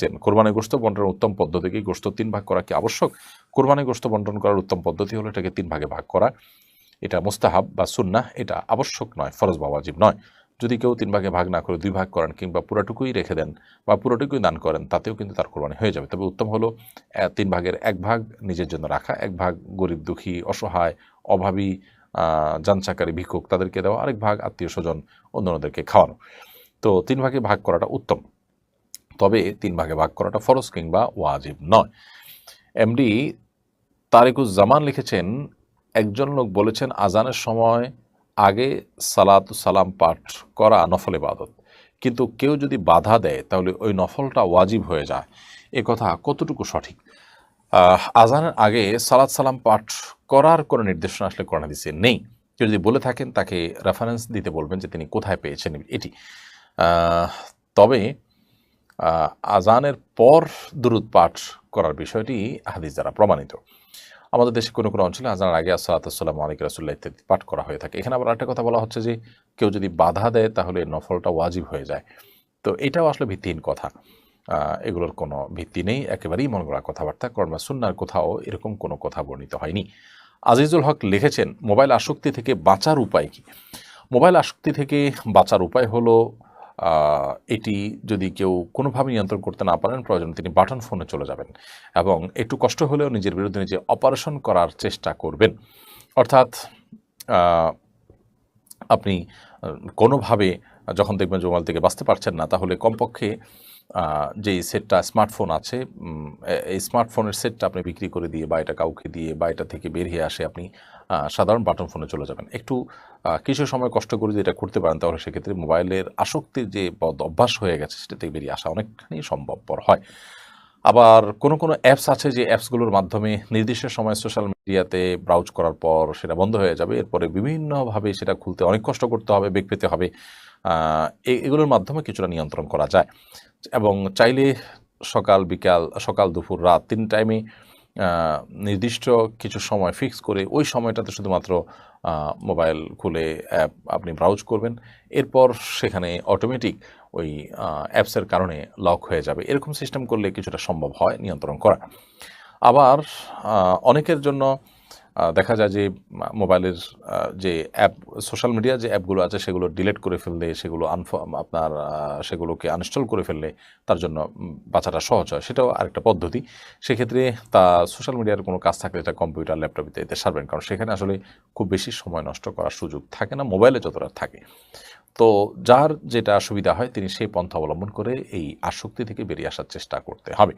লিখছেন কোরবানি গোস্ত বন্টনের উত্তম পদ্ধতি কি? গোস্ত তিন ভাগ করা কি আবশ্যক? কোরবানি গোস্ত বন্টন করার উত্তম পদ্ধতি হলো এটাকে তিন ভাগে ভাগ করা। এটা মুস্তাহাব বা সুন্নাহ এটা আবশ্যক নয় ফরজ বা ওয়াজিব নয়। যদি কেউ তিন ভাগে ভাগ না করে দুই ভাগ করেন কিংবা পুরাটুকুই রেখে দেন বা পুরোটুকুই দান করেন তাতেও কিন্তু তার কোরবানি হয়ে যাবে। তবে উত্তম হলো তিন ভাগের এক ভাগ নিজের জন্য রাখা এক ভাগ গরিব দুঃখী অসহায় অভাবী আহ, যানচাকারী ভিক্ষুক তাদেরকে দেওয়া আরেক ভাগ আত্মীয় স্বজন অন্যদেরকে খাওয়ানো। তো তিন ভাগে ভাগ করাটা উত্তম। তবে তিন ভাগে ভাগ করাটা ফরজ কিংবা ওয়াজিব নয়। এমডি তারেকুজ্জামান লিখেছেন, একজন লোক বলেছেন, আজানের সময় আগে সালাত সালাম পাঠ করা নফল ইবাদত। কিন্তু কেউ যদি বাধা দেয়, তাহলে ওই নফলটা ওয়াজিব হয়ে যায়। এ কথা কতটুকু সঠিক? আজানের আগে সালাত সালাম পাঠ করার কোনো নির্দেশনা আসলে কোরআন হাদিসে নেই। কেউ যদি বলে থাকেন, তাকে রেফারেন্স দিতে বলবেন যে তিনি কোথায় পেয়েছেন এটি। তবে আজানের পর দুরুদ পাঠ করার বিষয়টি হাদিস দ্বারা প্রমাণিত। আমাদের দেশে কোনো কোনো অঞ্চলে আজানের আগে আসসালাতাম আলিক রাসুল্লাহ ইত্যাদি পাঠ করা হয়ে থাকে। এখানে আবার একটা কথা বলা হচ্ছে যে, কেউ যদি বাধা দেয় তাহলে নফলটা ওয়াজিব হয়ে যায়। তো এটাও আসলে ভিত্তিহীন কথা। এগুলোর কোনো ভিত্তি নেই। একেবারেই মন গড়া কথাবার্তা। কর্মা সুন্নার কোথাও এরকম কোনো কথা বর্ণিত হয়নি। আজিজুল হক লিখেছেন, মোবাইল আসক্তি থেকে বাঁচার উপায় কি? মোবাইল আসক্তি থেকে বাঁচার উপায় হলো এটি যদি কেউ কোনোভাবে নিয়ন্ত্রণ করতে না পারেন, প্রয়োজন তিনি বাটন ফোনে চলে যাবেন এবং একটু কষ্ট হলেও নিজের বিরুদ্ধে নিজে অপারেশন করার চেষ্টা করবেন। অর্থাৎ আপনি কোনোভাবে যখন দেখবেন জমাল থেকে বাঁচতে পারছেন না, তাহলে কমপক্ষে যেই সেটটা স্মার্টফোন আছে এই স্মার্টফোনের সেটটা আপনি বিক্রি করে দিয়ে বা এটা কাউকে দিয়ে বা এটা থেকে বেরিয়ে আসে আপনি সাধারণ বাটন ফোনে চলে যাবেন। একটু কিছু সময় কষ্ট করে যদি এটা করতে পারেন, তাহলে সেক্ষেত্রে মোবাইলের আসক্তির যে বদ অভ্যাস হয়ে গেছে, সেটা থেকে বেরিয়ে আসা অনেকখানি সম্ভবপর হয়। আবার কোনো কোনো অ্যাপস আছে যে অ্যাপসগুলোর মাধ্যমে নির্দিষ্ট সময় সোশ্যাল মিডিয়াতে ব্রাউজ করার পর সেটা বন্ধ হয়ে যাবে, এরপরে বিভিন্নভাবে সেটা খুলতে অনেক কষ্ট করতে হবে বেগ পেতে হবে। এগুলোর মাধ্যমে কিছুটা নিয়ন্ত্রণ করা যায়। এবং চাইলে সকাল, বিকাল, সকাল, দুপুর, রাত তিন টাইমে নির্দিষ্ট কিছু সময় ফিক্স করে ওই সময়টাতে শুধুমাত্র মোবাইল খুলে অ্যাপ আপনি ব্রাউজ করবেন। এরপর সেখানে অটোমেটিক ওই অ্যাপসের কারণে লক হয়ে যাবে। এরকম সিস্টেম করলে কিছুটা সম্ভব হয় নিয়ন্ত্রণ করা। আবার অনেকের জন্য দেখা যায় যে মোবাইলের যে অ্যাপ, সোশ্যাল মিডিয়া যে অ্যাপগুলো আছে, সেগুলো ডিলেট করে ফেললে, সেগুলো আনফ আপনার সেগুলোকে আনইনস্টল করে ফেললে, তার জন্য বাঁচাটা সহজ হয়। সেটাও আরেকটা পদ্ধতি। সেক্ষেত্রে, তা সোশ্যাল মিডিয়ার কোনো কাজ থাকলে, এটা কম্পিউটার ল্যাপটপ ইত্যাদিতে সারবেন। কারণ সেখানে আসলে খুব বেশি সময় নষ্ট করার সুযোগ থাকে না, মোবাইলে যতটা থাকে। তো যার যেটা সুবিধা হয়, তিনি সেই পন্থা অবলম্বন করে, এই আসক্তি থেকে বেরিয়ে আসার চেষ্টা করতে হবে।